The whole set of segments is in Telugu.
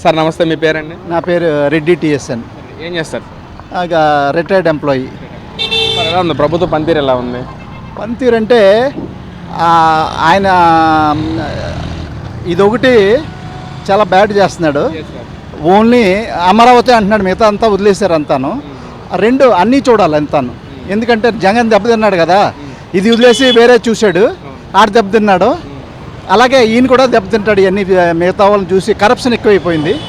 సార్ నమస్తే మీ పేరండి? నా పేరు రెడ్డి టిఎస్ఎన్. ఏం చేస్తారు? రిటైర్డ్ ఎంప్లాయీ ఎలా ఉంది? ప్రభుత్వ పనితీరు ఎలా ఉంది? పనితీరు అంటే ఆయన ఇదొకటి చాలా బ్యాడ్ చేస్తున్నాడు. ఓన్లీ అమరావతి అంటున్నాడు మిగతా అంతా వదిలేశారు అంతాను. రెండు అన్నీ చూడాలి అంతాను. ఎందుకంటే జగన్ దెబ్బతిన్నాడు కదా. ఇది వదిలేసి వేరే చూశాడు. ఆడ దెబ్బతిన్నాడు. అలాగే ఈయన కూడా దెబ్బతింటాడు ఇవన్నీ మిగతా వాళ్ళని చూసి కరప్షన్ ఎక్కువైపోయింది.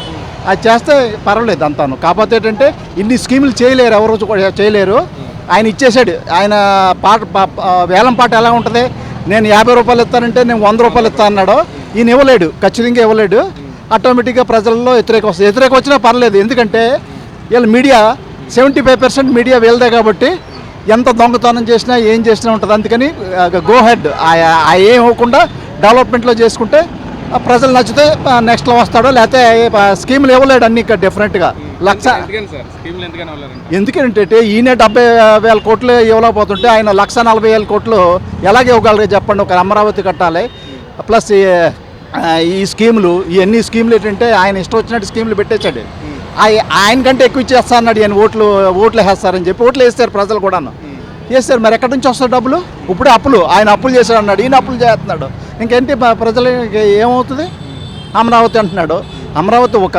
అది చేస్తే పర్వాలేదు అంతాను. కాకపోతే ఏంటంటే ఇన్ని స్కీములు చేయలేరు ఎవరు కూడా చేయలేరు. ఆయన ఇచ్చేసాడు. ఆయన పాట పా- వేలం పాట ఎలా ఉంటుంది? నేను యాభై రూపాయలు ఇస్తానంటే నేను వంద రూపాయలు ఇస్తా అన్నాడు. ఈయన ఇవ్వలేడు ఖచ్చితంగా ఇవ్వలేడు. ఆటోమేటిక్గా ప్రజల్లో వ్యతిరేక వస్తుంది. వ్యతిరేక వచ్చినా పర్లేదు ఎందుకంటే వీళ్ళ media seventy five percent media వీళ్ళదే కాబట్టి ఎంత దొంగతనం చేసినా ఏం చేసినా ఉంటుంది. అందుకని గో హెడ్ ఆ ఏం అవ్వకుండా డెవలప్మెంట్లో చేసుకుంటే ప్రజలు నచ్చితే నెక్స్ట్లో వస్తాడో లేకపోతే స్కీములు ఇవ్వలేడు అన్ని ఇక్కడ డిఫరెంట్గా లక్ష ఎందుకంటే ఈయన డెబ్బై వేల కోట్లు ఇవ్వలేకపోతుంటే ఆయన లక్ష నలభై వేల కోట్లు ఎలాగే ఇవ్వగలరు చెప్పండి ఒక అమరావతి కట్టాలి. ప్లస్ ఈ, స్కీములు ఇవన్నీ స్కీములు ఏంటంటే ఆయన ఇష్టం వచ్చినట్టు స్కీములు పెట్టేశాడు. ఆయ- ఆయన కంటే ఎక్కువ ఇచ్చేస్తా అన్నాడు ఆయన ఓట్లు ఓట్లు వేస్తారని చెప్పి ఓట్లు వేస్తారు ప్రజలు కూడాను. వేస్తారు. మరి ఎక్కడి నుంచి వస్తారు డబ్బులు? ఇప్పుడు అప్పులు. ఆయన అప్పులు చేశాడు అన్నాడు ఈయన అప్పులు చేస్తున్నాడు. ఇంకేంటి ప్రజలు ఏమవుతుంది? అమరావతి అంటున్నాడు. అమరావతి ఒక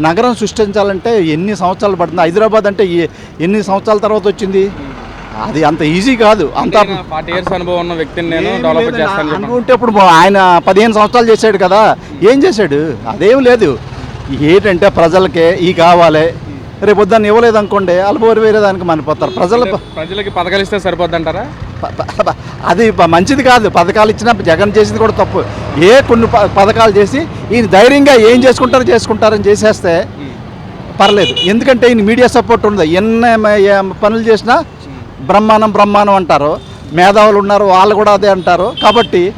నగరం సృష్టించాలంటే ఎన్ని సంవత్సరాలు పడుతుంది? హైదరాబాద్ అంటే ఎన్ని సంవత్సరాల తర్వాత వచ్చింది? అది అంత ఈజీ కాదు. అంత ఫార్టీ ఇయర్స్ అనుభవం ఉన్న వ్యక్తిని నేను డెవలప్. చేస్తాను. అనుకుంటే ఇప్పుడు ఆయన పదిహేను సంవత్సరాలు చేశాడు కదా. ఏం చేశాడు? అదేం లేదు. ఏంటంటే ప్రజలకే ఈ కావాలి. రేపు పొద్దున్న ఇవ్వలేదు అనుకోండి వాళ్ళు వేరే దానికి మనిపోతారు. ప్రజల ప్రజలకి పథకాలు ఇస్తే సరిపోద్ది అంటారా ప- ప- అది మంచిది కాదు. పథకాలు ఇచ్చినా జగన్ చేసింది కూడా తప్పు. ఏ కొన్ని ప- పథకాలు చేసి ఈయన ధైర్యంగా ఏం చేసుకుంటారో చేసుకుంటారని చేసేస్తే పర్లేదు. ఎందుకంటే ఈయన మీడియా సపోర్ట్ ఉంది ఎన్ని పనులు చేసినా బ్రహ్మాండం బ్రహ్మాండం అంటారు. మేధావులు ఉన్నారు వాళ్ళు కూడా అదే అంటారు. కాబట్టి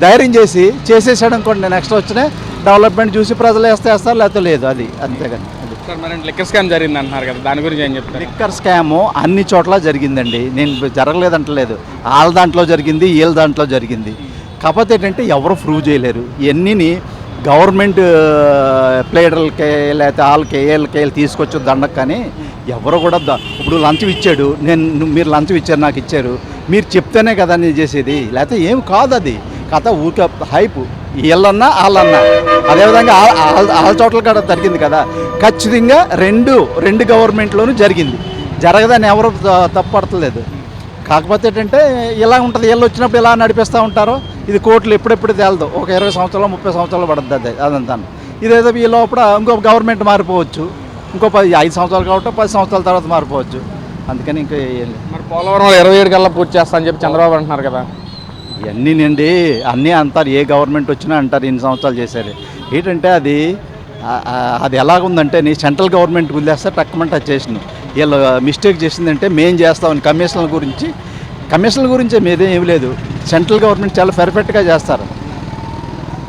ధైర్యం చేసి చేసేసాడు అనుకోండి నెక్స్ట్ వచ్చిన డెవలప్మెంట్ చూసి ప్రజలు వేస్తే వేస్తారు లేకపోతే లేదు అది. అంతేగాని. సార్ మరి లిక్కర్ స్కామ్ జరిగింది అంటున్నారు కదా దాని గురించి ఏం చెప్తారు? లిక్కర్ స్కామ్ అన్ని చోట్ల జరిగిందండి. నేను జరగలేదంటలేదు వాళ్ళ దాంట్లో జరిగింది వీళ్ళ దాంట్లో జరిగింది. కాకపోతే ఏంటంటే ఎవరు ప్రూవ్ చేయలేరు. ఇవన్నీని గవర్నమెంట్ ప్లేయర్లకి లేకపోతే వాళ్ళకి వీళ్ళకి వీళ్ళు తీసుకొచ్చి దండకు కానీ ఎవరు కూడా ఇప్పుడు లంచం ఇచ్చాడు. నేను మీరు లంచం ఇచ్చారు నాకు ఇచ్చారు. మీరు చెప్తేనే కదా నేను చేసేది. లేకపోతే ఏం కాదు అది. కథ ఊరికే హైపు. వీళ్ళన్నా వాళ్ళన్నా. అదేవిధంగా ఆ- వాళ్ళ చోట్ల కూడా జరిగింది కదా. ఖచ్చితంగా రెండు రెండు గవర్నమెంట్లోనూ జరిగింది. జరగదని ఎవరు త- తప్పడతలేదు కాకపోతే ఏంటంటే ఇలా ఉంటుంది. వీళ్ళు వచ్చినప్పుడు ఇలా నడిపిస్తూ ఉంటారు ఇది కోర్టులు ఎప్పుడెప్పుడు తేలదు. ఒక ఇరవై సంవత్సరాలు ముప్పై సంవత్సరాలు పడుతుంది అదే అదంతా ఇదేదో ఈ లోపల ఇంకో గవర్నమెంట్ మారిపోవచ్చు. ఇంకో పది ఐదు సంవత్సరాలు కాబట్టి పది సంవత్సరాల తర్వాత మారిపోవచ్చు. అందుకని ఇంకా మరి పోలవరం ఇరవై ఏడు కల్లా పూర్తి చేస్తా అని చెప్పి చంద్రబాబు అంటున్నారు కదా. ఇవన్నీ నండి అన్నీ అంటారు ఏ గవర్నమెంట్ వచ్చినా అంటారు ఇన్ని సంవత్సరాలు చేశారు ఏంటంటే అది అది ఎలాగుందంటే నీ సెంట్రల్ గవర్నమెంట్ వదిలేస్తే టక్కుమంట చేసింది. వీళ్ళు మిస్టేక్ చేసిందంటే మేం చేస్తామని కమిషన్ల గురించి. కమిషన్ల గురించి మీదేం ఏమి లేదు. సెంట్రల్ గవర్నమెంట్ చాలా పెర్ఫెక్ట్గా చేస్తారు.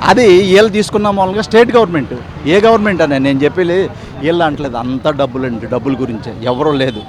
అది వీళ్ళు తీసుకున్న మూలంగా స్టేట్ గవర్నమెంట్ ఏ గవర్నమెంట్ అని నేను చెప్పేది వీళ్ళు అంటలేదు అంతా డబ్బులండి డబ్బుల గురించే. ఎవరూ లేదు.